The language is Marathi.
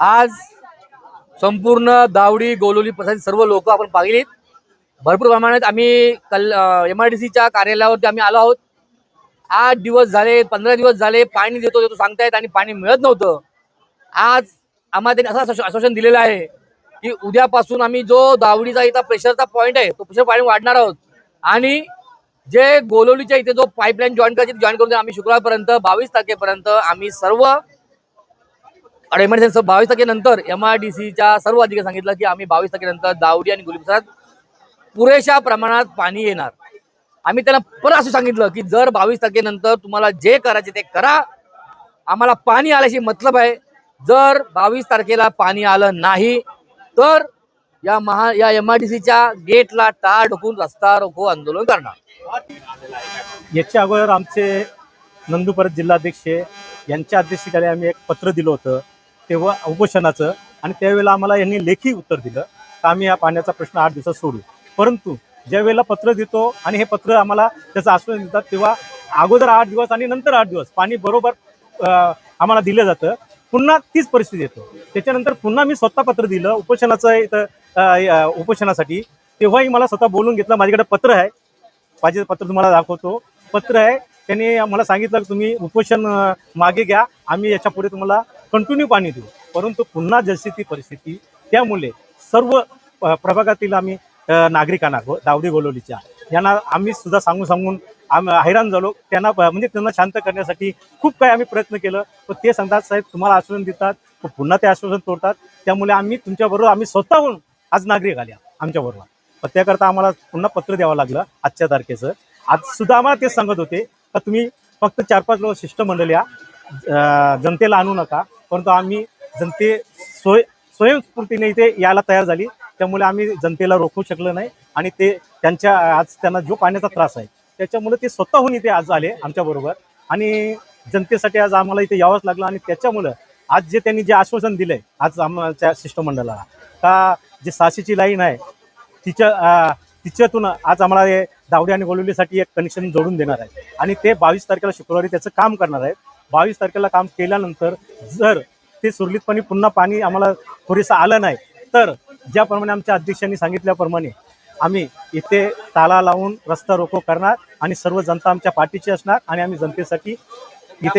आज संपूर्ण दावडी गोलोली प्रसाद सर्व लोक आपण पाहिलीत भरपूर प्रमाणात आम्ही कल एम आर डी सीच्या कार्यालयावरती आम्ही आलो आहोत. आठ दिवस झाले पंधरा दिवस झाले पाणी देतो देतो सांगतायत आणि पाणी मिळत नव्हतं. आज आम्हाला त्यांनी असं आश्वासन दिलेलं आहे की उद्यापासून आम्ही जो दावडीचा इथं प्रेशरचा पॉईंट आहे तो प्रेशर पाणी वाढणार आहोत. आणि जे गोलोलीच्या इथे जो पाईपलाईन जॉईन करायची जॉईन करून आम्ही शुक्रवारपर्यंत बावीस तारखेपर्यंत आम्ही सर्व आणि सी बावीस टक्केनंतर एम आय डी सीच्या सर्व अधिकारी सांगितलं की आम्ही बावीस टक्केनंतर दावडी आणि गुलीप्रसाद पुरेशा प्रमाणात पाणी येणार. आम्ही त्यांना परत असं सांगितलं की जर बावीस टक्केनंतर तुम्हाला जे करायचे ते करा. आम्हाला पाणी आल्याशी मतलब आहे. जर बावीस तारखेला पाणी आलं नाही तर या महा या एम आय डी सीच्या गेटला टाळ ढोकून रस्ता रोको आंदोलन करणार. याच्या अगोदर आमचे नंदुरबार जिल्हाध्यक्ष यांच्या अध्यक्षतेखाली आम्ही एक पत्र दिलं होतं. तेव्हा उपोषणाचं आणि त्यावेळेला आम्हाला यांनी लेखी उत्तर दिलं. तर आम्ही या पाण्याचा प्रश्न आठ दिवसात सोडू. परंतु ज्यावेळेला पत्र देतो आणि हे पत्र आम्हाला त्याचं आश्वासन देतात तेव्हा अगोदर आठ दिवस आणि नंतर आठ दिवस पाणी बरोबर आम्हाला दिलं जातं. पुन्हा तीच परिस्थिती येतो. त्याच्यानंतर पुन्हा मी स्वतः पत्र दिलं उपोषणाचं इथं उपोषणासाठी. तेव्हाही मला स्वतः बोलून घेतलं माझ्याकडे पत्र आहे. माझे पत्र तुम्हाला दाखवतो. पत्र आहे. त्यांनी मला सांगितलं की तुम्ही उपोषण मागे घ्या. आम्ही याच्यापुढे तुम्हाला कंटिन्यू पाणी देऊ. परंतु पुन्हा जशी ती परिस्थिती त्यामुळे सर्व प्रभागातील आम्ही नागरिकांना हो, दावडी गोलोलीच्या. यांना आम्ही सुद्धा सांगून सांगून आम हैराण झालो. त्यांना म्हणजे त्यांना शांत करण्यासाठी खूप काही आम्ही प्रयत्न केलं. पण ते सांगतात साहेब तुम्हाला आश्वासन देतात पण पुन्हा ते आश्वासन तोडतात. त्यामुळे आम्ही तुमच्याबरोबर आम्ही स्वतःहून आज नागरिक आल्या आमच्याबरोबर पण त्याकरता आम्हाला पुन्हा पत्र द्यावं लागलं आजच्या तारखेचं. आज सुद्धा आम्हाला तेच सांगत होते का तुम्ही फक्त चार पाच लोक शिष्टमंडळ या. जनतेला आणू नका. परंतु आम्ही जनते स्वय स्वयंस्फूर्तीने इथे यायला तयार झाली. त्यामुळे आम्ही जनतेला रोखू शकलो नाही आणि ते त्यांच्या आज त्यांना जो पाण्याचा त्रास आहे त्याच्यामुळे ते स्वतःहून इथे आज आले आमच्याबरोबर आणि जनतेसाठी आज आम्हाला इथे यावंच लागलं आणि त्याच्यामुळं आज जे त्यांनी जे आश्वासन दिलंय आज आमच्या शिष्टमंडळाला का जे साशीची लाईन आहे तिच्या तिच्यातून आज आम्हाला हे दावडी आणि गोलवलीसाठी एक कनेक्शन जोडून देणार आहे. आणि ते बावीस तारखेला शुक्रवारी त्याचं काम करणार आहे बावीस तारखेला काम केल्यानंतर जर ते सुरळीतपणे पुन्हा पाणी आम्हाला पुरेसं आलं नाही तर ज्याप्रमाणे आमच्या अध्यक्षांनी सांगितल्याप्रमाणे आम्ही इथे ताला लावून रस्ता रोको करणार आणि सर्व जनता आमच्या पाठीची असणार आणि आम्ही जनतेसाठी इथे